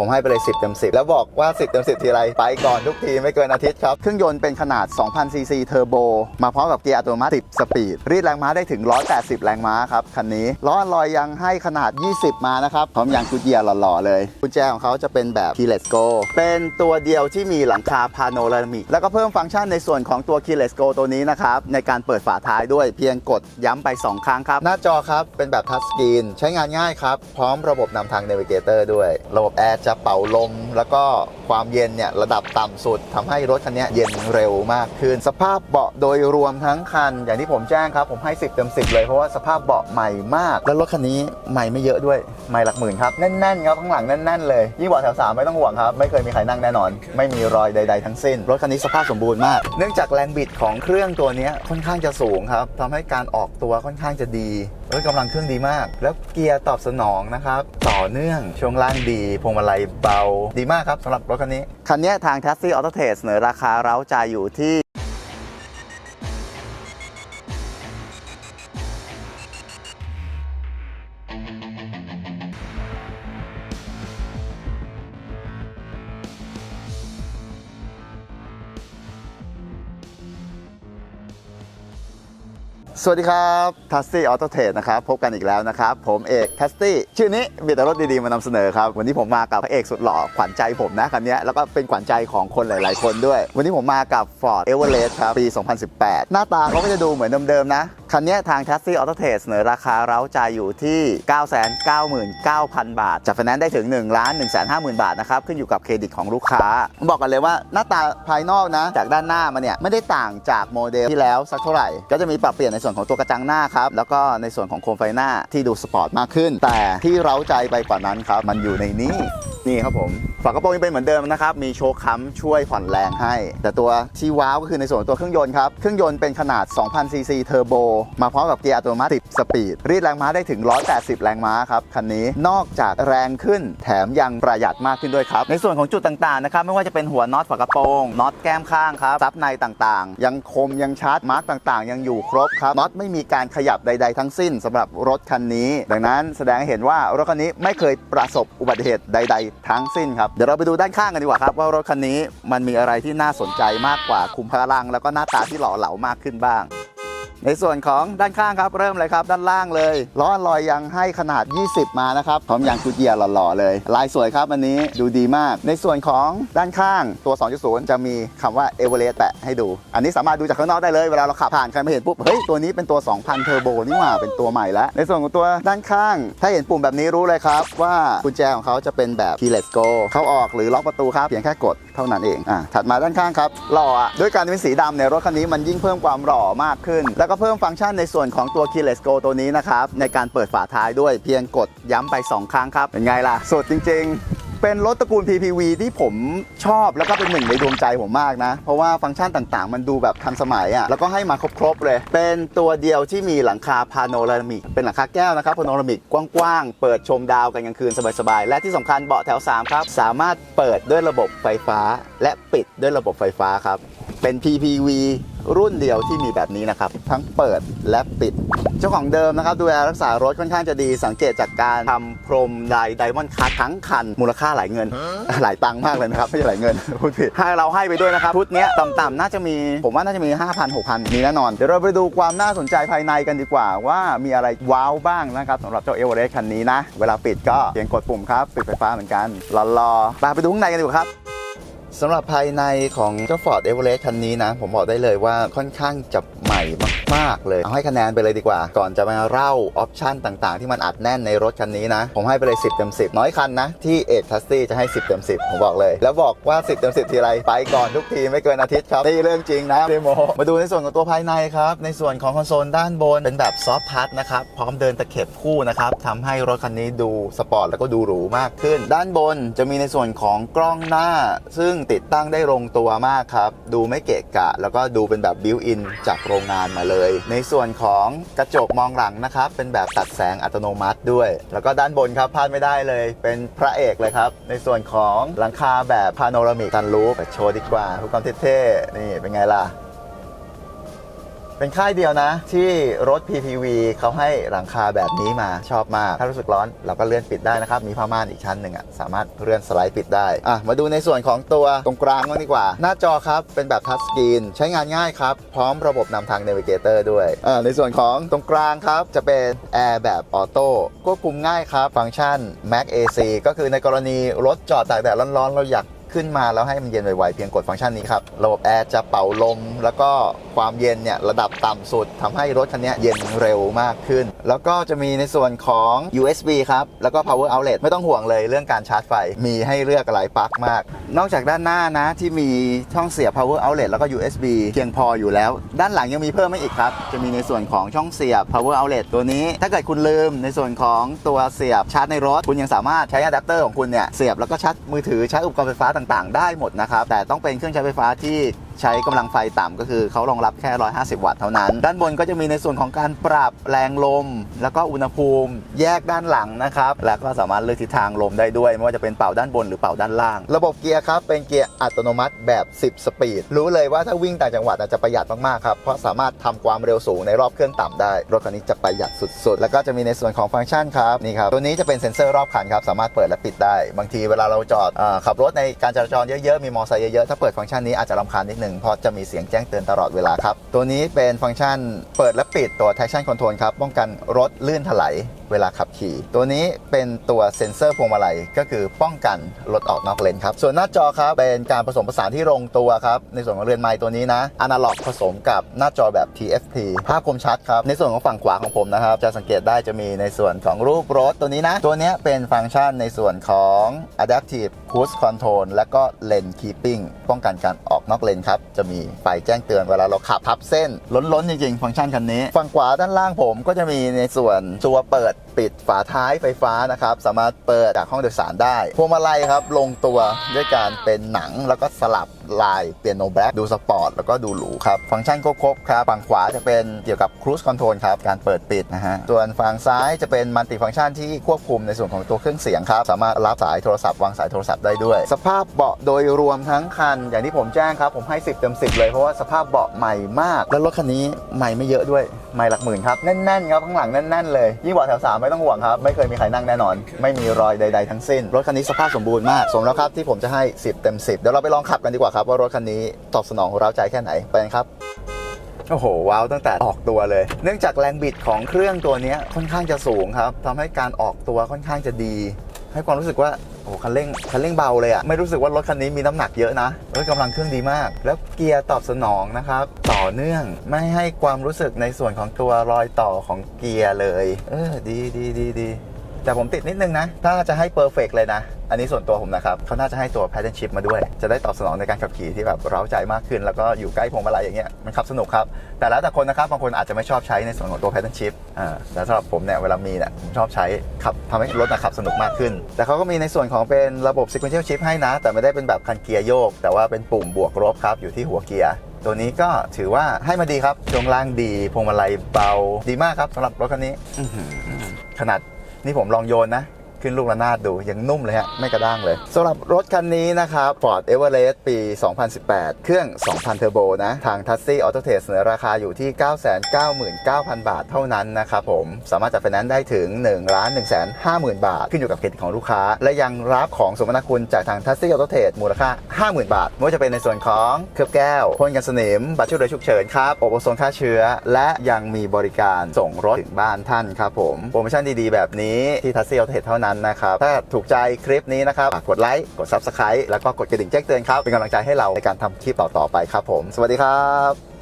ผมให้ไปเลย 10 เต็ม 10 แล้วบอกว่า 10 เต็ม 10 ทีไร ไปก่อนทุกทีไม่เกินอาทิตย์ครับ เครื่องยนต์เป็นขนาด 2,000 ซีซีเทอร์โบ มาพร้อมกับเกียร์อัตโนมัติ10สปีด รีดแรงม้าได้ถึง 180 แรงม้าครับ คันนี้ล้อลอยยังให้ขนาด 20 มานะครับ พร้อมยางกุดเยียร์หล่อๆเลย กุญแจของเขาจะเป็นแบบ Keyless Go เป็นตัวเดียวที่มีหลังคาพาโนรามิกแล้วก็เพิ่มฟังก์ชันในส่วนของตัว Keyless Go ตัวนี้นะครับในการเปิดฝาท้ายด้วยเพียงกดย้ำไป 2 ครั้งครับหน้าจอครับเป็นแบบทัชสกรีนใช้งานง่ายครับพร้อมระบบนำทาง Navigator ด้วยระบบแอร์จะเป่าลม แล้วก็ความเย็นเนี่ยระดับต่ำสุดทำให้รถคันนี้เย็นเร็วมากขึ้น สภาพเบาะโดยรวมทั้งคัน อย่างที่ผมแจ้งครับ ผมให้ 10เต็ม10 เลย เพราะว่าสภาพเบาะใหม่มาก แล้วรถคันนี้ใหม่ไม่เยอะด้วยใหม่หลักหมื่นครับแน่นๆครับข้างหลังแน่นๆเลยยิ่งเบาะแถวสามไม่ต้องห่วงครับไม่เคยมีใครนั่งแน่นอน ไม่มีรอยใด ๆ ทั้งสิ้น รถคันนี้สภาพสมบูรณ์มาก เนื่องจากแรงบิดของเครื่องตัวนี้ค่อนข้างจะสูงครับทำให้การออกตัวค่อนข้างจะดี รถกำลังเครื่องดีมาก แล้วเกียร์ตอบสนองนะครับ ต่อเนื่องช่วงล่างดีพวงมาลัยเบาดีมากครับสำหรับรถคันนี้ คันนี้ทางแท็กซี่ออโตเทสเสนอราคาเร้าใจอยู่ที่ สวัสดีครับทัสตี้ออโตเทสนะครับ พบกันอีกแล้วนะครับ ผมเอกทัสตี้ชื่อนี้มีแต่รถดีๆ มานำเสนอครับ วันนี้ผมมากับพระเอกสุดหล่อ ขวัญใจผมนะคันนี้แล้วก็เป็นขวัญใจของคนหลายๆ คนด้วย วันนี้ผมมากับ Ford Everest ครับ ปี 2018 หน้าตาเขาก็จะดูเหมือนเดิมๆนะคันนี้ทางทัสซี่ออโตเทสเสนอราคาเร้าใจอยู่ที่ 999,000 บาทจัดไฟแนนซ์ได้ถึง 1 1 5 0 0 0 0 บาทนะครับ ขึ้นอยู่กับเครดิตของลูกค้า บอกกันเลยว่าหน้าตาภายนอกนะ จากด้านหน้ามาเนี่ย ไม่ได้ต่างจากโมเดลที่แล้วสักเท่าไหร่ ก็จะมีปรับเปลี่ยนในส่วนของตัวกระจังหน้าครับ แล้วก็ในส่วนของโคมไฟหน้าที่ดูสปอร์ตมากขึ้น แต่ที่เร้าใจไปกว่านั้นครับมันอยู่ในนี้ นี่ครับผมฝากระโปรงยังเป็นเหมือนเดิมนะครับ มีโชว์ค้ำช่วยผ่อนแรงให้ แต่ตัวที่ว้าวก็คือในส่วนตัวเครื่องยนต์ครับ เครื่องยนต์เป็นขนาด 2,000 ซีซีเทอร์โบ มาพร้อมกับเกียร์อัตโนมัติ10สปีด รีดแรงม้าได้ถึง 180 แรงม้าครับ คันนี้ นอกจากแรงขึ้น แถมยังประหยัดมากขึ้นด้วยครับ ในส่วนของจุดต่างๆนะครับ ไม่ว่าจะเป็นหัวน็อตฝากระโปรงน็อตแก้มข้างครับซับในต่างๆ ยังคมยังชัดมาร์กต่างๆ ยังอยู่ครบครับ น็อตไม่มีการขยับใด ๆ ทั้งสิ้นสำหรับรถคันนี้ ดังนั้นแสดงให้เห็นว่ารถคันนี้ไม่เคยประสบอุบัติเหตุใด ๆทั้งสิ้นครับ เดี๋ยวเราไปดูด้านข้างกันดีกว่าครับ ว่ารถคันนี้มันมีอะไรที่น่าสนใจมากกว่าคุมพลังแล้วก็หน้าตาที่หล่อเหลามากขึ้นบ้าง ในส่วนของด้านข้างครับเริ่มเลยครับ ด้านล่างเลยล้อลอยยังให้ขนาด 20 มานะครับพร้อมยางกุดเยียร์หล่อๆเลย ลายสวยครับอันนี้ดูดีมาก ในส่วนของด้านข้างตัว 2.0 จะมีคำว่า e v e r e s t แปะให้ดู อันนี้สามารถดูจากข้างนอกได้เลยเวลาเราขับผ่านใครมาเห็นปุ๊บเฮ้ยตัวนี้เป็นตัว 2,000 เทอร์โบนี่หว่าเป็นตัวใหม่แล้วในส่วนของตัวด้านข้าง ถ้าเห็นปุ่มแบบนี้รู้เลยครับ ว่ากุญแจของเขาจะเป็นแบบ keyless go เข้าออกหรือล็อกประตูครับเพียงแค่กดเท่านั้นเองอะถัดมาด้านข้างครับหล่อด้วยการเป็นสีดำเนี่ยรถคันนี้มันยิ่งเพิ่มความหล่อมากขึ้นแลวก็เพิ่มฟังก์ชันในส่วนของตัว keyless go ตัวนี้นะครับ ในการเปิดฝาท้ายด้วยเพียงกดย้ำไป 2 ครั้งครับ เป็นไงล่ะ สุดจริง ๆเป็นรถตระกูล PPV ที่ผมชอบแล้วก็เป็นหนึ่งในดวงใจผมมากนะ เพราะว่าฟังก์ชันต่างๆ มันดูแบบทันสมัยอะ่ะแล้วก็ให้มาครบๆเลย เป็นตัวเดียวที่มีหลังคาพาโนรามิก เป็นหลังคาแก้วนะครับพาโนรามิกกว้างๆ เปิดชมดาวกันกลางคืนสบายๆ และที่สำคัญเบาะแถว 3 ครับ สามารถเปิดด้วยระบบไฟฟ้า และปิดด้วยระบบไฟฟ้าครับ เป็น PPV รุ่นเดียวที่มีแบบนี้นะครับ ทั้งเปิดและปิด เจ้าของเดิมนะครับ ดูแลรักษารถค่อนข้างจะดีสังเกตจากการทำพรมลายไดมอนด์คัททั้งคัน มูลค่าหลายเงิน หลายตังค์มากเลยนะครับ ไม่ใช่หลายเงินพูดผิดให้เราให้ไปด้วยนะครับชุดเนี้ยต่ำๆน่าจะมี ผมว่าน่าจะมี 5,000 6,000 มีแน่นอน เดี๋ยวเราไปดูความน่าสนใจภายในกันดีกว่าว่ามีอะไรว้าวบ้างนะครับสำหรับเจ้าเอเวอเรสต์คันนี้นะ เวลาปิดก็เพียงกดปุ่มครับปิดไฟฟ้าเหมือนกันรอๆไปไปดูข้างในกันดีกว่าครับ สำหรับภายในของเจ้า Ford Everest คันนี้นะ ผมบอกได้เลยว่าค่อนข้างจะ ม่มาก ๆ เลย เอาให้คะแนนไปเลยดีกว่า ก่อนจะมาเล่าออปชันต่างๆ ที่มันอัดแน่นในรถคันนี้นะ ผมให้ไปเลย 10 เต็ม 10 น้อยคันนะ ที่เอทัสซี่จะให้ 10 เต็ม 10 ผมบอกเลย แล้วบอกว่า 10 เต็ม 10 ทีไร ไปก่อนทุกทีไม่เกินอาทิตย์ครับ นี่เรื่องจริงนะเดโมมาดูในส่วนของตัวภายในครับ ในส่วนของคอนโซลด้านบนเป็นแบบซอฟทัชนะครับ พร้อมเดินตะเข็บคู่นะครับทำให้รถคันนี้ดูสปอร์ตแล้วก็ดูหรูมากขึ้น ด้านบนจะมีในส่วนของกล้องหน้า ซึ่งติดตั้งได้ลงตัวมากครับ ดูไม่เกะกะ แล้วก็ดูเป็นแบบบิวอินจากโรงงานมาเลย ในส่วนของกระจกมองหลังนะครับเป็นแบบตัดแสงอัตโนมัติด้วย แล้วก็ด้านบนครับพลาดไม่ได้เลย เป็นพระเอกเลยครับ ในส่วนของหลังคาแบบพาโนรามิกตันรูปโชว์ดีกว่าทุกความเท่ๆนี่เป็นไงล่ะ เป็นค่ายเดียวนะ ที่รถ PPV เขาให้หลังคาแบบนี้มาชอบมาก ถ้ารู้สึกร้อนเราก็เลื่อนปิดได้นะครับ มีผ้าม่านอีกชั้นหนึ่งอะสามารถเลื่อนสไลด์ปิดได้อะมาดูในส่วนของตัวตรงกลางบ้างดีกว่า หน้าจอครับ เป็นแบบทัชสกรีนใช้งานง่ายครับ พร้อมระบบนำทาง Navigator ด้วยอ่าในส่วนของตรงกลางครับ จะเป็นแอร์แบบออโต้ควบคุมง่ายครับฟังก์ชัน Mac AC ก็คือในกรณีรถจอดตากแดดร้อนๆเราอยาก ขึ้นมาแล้วให้มันเย็นไวๆเพียงกดฟังก์ชันนี้ครับ ระบบแอร์จะเป่าลม แล้วก็ความเย็นเนี่ยระดับต่ำสุดทำให้รถคันนี้เย็นเร็วมากขึ้น แล้วก็จะมีในส่วนของ USB ครับ แล้วก็ power outlet ไม่ต้องห่วงเลยเรื่องการชาร์จไฟ มีให้เลือกหลายปลั๊กมาก นอกจากด้านหน้านะที่มีช่องเสียบ power outlet แล้วก็ USB เพียงพออยู่แล้ว ด้านหลังยังมีเพิ่มมาอีกครับ จะมีในส่วนของช่องเสียบ power outlet ตัวนี้ ถ้าเกิดคุณลืมในส่วนของตัวเสียบชาร์จในรถ คุณยังสามารถใช้อะแดปเตอร์ของคุณเนี่ยเสียบแล้วก็ชาร์จมือถือใช้อุปกรณ์ไฟฟ้าต่างๆ ได้หมดนะครับแต่ต้องเป็นเครื่องใช้ไฟฟ้าที่ ใช้กำลังไฟต่ำก็คือเขารองรับแค่ 150 วัตต์เท่านั้น ด้านบนก็จะมีในส่วนของการปรับแรงลม แล้วก็อุณหภูมิ แยกด้านหลังนะครับ แล้วก็สามารถเลือกทิศทางลมได้ด้วย ไม่ว่าจะเป็นเป่าด้านบนหรือเป่าด้านล่าง ระบบเกียร์ครับ เป็นเกียร์อัตโนมัติแบบ 10 สปีด รู้เลยว่าถ้าวิ่งต่างจังหวัดอาจจะประหยัดมากๆครับ เพราะสามารถทำความเร็วสูงในรอบเครื่องต่ำได้ รถคันนี้จะประหยัดสุด ๆ แล้วก็จะมีในส่วนของฟังก์ชันครับนี่ครับตัวนี้จะเป็นเซ็นเซอร์รอบคันครับสามารถเปิดและปิดได้ บางทีเวลาเราจอดอขับรถในการจราจรเยอะๆมีมอเตอร์ไซค์เยอะๆถ้าเปิดฟังก์ชันนี้อาจจะรำคาญนิดนึงเพราะจะมีเสียงแจ้งเตือนตลอดเวลาครับ ตัวนี้เป็นฟังก์ชันเปิดและปิดตัว traction control ครับ ป้องกันรถลื่นถลาย เวลาขับขี่ ตัวนี้เป็นตัวเซ็นเซอร์พวงมาลัยก็คือป้องกันรถออกนอกเลนครับ ส่วนหน้าจอครับเป็นการผสมผสานที่ลงตัวครับ ในส่วนของเรือนไม้ตัวนี้นะอนาล็อกผสมกับหน้าจอแบบ TFT ภาพคมชัดครับ ในส่วนของฝั่งขวาของผมนะครับ จะสังเกตได้จะมีในส่วนของรูปรถตัวนี้นะ ตัวนี้เป็นฟังก์ชันในส่วนของ Adaptive Cruise Control และก็ Lane Keeping ป้องกันการออกนอกเลนครับ จะมีไฟแจ้งเตือนเวลาเราขับทับเส้น ล้นๆจริงๆ ฟังก์ชันคันนี้ ฝั่งขวาด้านล่างผมก็จะมีในส่วนตัวเปิด what ปิดฝาท้ายไฟฟ้านะครับ สามารถเปิดจากห้องโดยสารได้พวงมาลัยครับ ลงตัวด้วยการเป็นหนังแล้วก็สลับลายเปียโนแบล็กดูสปอร์ตแล้วก็ดูหรูครับ ฟังก์ชันครบครับ ฝั่งขวาจะเป็นเกี่ยวกับ Cruise Control ครับ การเปิดปิดนะฮะ ส่วนฝั่งซ้ายจะเป็นมัลติฟังก์ชันที่ควบคุมในส่วนของตัวเครื่องเสียงครับ สามารถรับสายโทรศัพท์วางสายโทรศัพท์ได้ด้วย สภาพเบาะโดยรวมทั้งคัน อย่างที่ผมแจ้งครับ ผมให้ 10เต็ม10 เลยเพราะว่าสภาพเบาะใหม่มาก แล้วรถคันนี้ใหม่ไม่เยอะด้วยไม่หลักหมื่นครับแน่นๆครับข้างหลังแน่นๆเลยยิ่งเบาแถวสามไม่ต้องห่วงครับ ไม่เคยมีใครนั่งแน่นอน ไม่มีรอยใด ๆ ทั้งสิ้น รถคันนี้สภาพสมบูรณ์มาก สมแล้วครับที่ผมจะให้ 10 เต็ม 10 เดี๋ยวเราไปลองขับกันดีกว่าครับ ว่ารถคันนี้ตอบสนองเราใจแค่ไหนไปกันครับโอ้โห ว้าว ตั้งแต่ออกตัวเลย เนื่องจากแรงบิดของเครื่องตัวเนี้ยค่อนข้างจะสูงครับทำให้การออกตัวค่อนข้างจะดี ให้ความรู้สึกว่าโอ้คันเร่งคันเร่งเบาเลยอะไม่รู้สึกว่ารถคันนี้มีน้ำหนักเยอะนะเอ้ยกำลังเครื่องดีมาก แล้วเกียร์ตอบสนองนะครับ ต่อเนื่องไม่ให้ความรู้สึกในส่วนของตัวรอยต่อของเกียร์เลย เออดีดีดีดี แต่ผมติดนิดนึงนะ ถ้าจะให้เพอร์เฟกเลยนะ อันนี้ส่วนตัวผมนะครับเขาน่าจะให้ตัว pattern shift มาด้วย จะได้ตอบสนองในการขับขี่ที่แบบเร้าใจมากขึ้น แล้วก็อยู่ใกล้พวงมาลัยอย่างเงี้ยมันขับสนุกครับ แต่แล้วแต่คนนะครับ บางคนอาจจะไม่ชอบใช้ในส่วนของตัว pattern shift อ่าแต่สำหรับผมเนี่ยเวลามีเนี่ยผมชอบใช้ขับทำให้รถนะขับสนุกมากขึ้น แต่เขาก็มีในส่วนของเป็นระบบ sequential shift ให้นะ แต่ไม่ได้เป็นแบบคันเกียร์โยก แต่ว่าเป็นปุ่มบวกลบครับอยู่ที่หัวเกียร์ตัวนี้ก็ถือว่าให้มาดีครับช่วงล่างดีพวงมาลัยเบาดีมากครับสำหรับรถคันนี้ขนาด นี่ผมลองโยนนะ ขึ้นลูกระนาดดูยังนุ่มเลยฮะไม่กระด้างเลยสำหรับรถคันนี้นะครับ Ford Everest ปี 2018 เครื่อง 2,000 เทอร์โบนะ ทางทัสซี่ออโตเทสเสนอราคาอยู่ที่ 999,000 บาทเท่านั้นนะครับผมสามารถจัดไฟแนนซ์ได้ถึง 1 1 5 0 0 0 0 บาท ขึ้นอยู่กับเครดิตของลูกค้า และยังรับของสมนาคุณจากทางทัสซี่ออโตเทสมูลค่า 50,000 บาทไม่ว่าจะเป็นในส่วนของเคลือบแก้วพ่นกันสนิมบัตรช่วยเหลือฉุกเฉินครับอบโอโซนฆ่าเชื้อ และยังมีบริการส่งรถถึงบ้านท่านครับผมโปรโมชั่นดีๆแบบนี้ที่ทัสซี่ออโตเทสเท่านั้นนะครับ ถ้าถูกใจคลิปนี้นะครับฝากกดไลค์ กด Subscribe แล้วก็กดกระดิ่งแจ้งเตือนครับ เป็นกำลังใจให้เราในการทำคลิปต่อๆไปครับผม สวัสดีครับ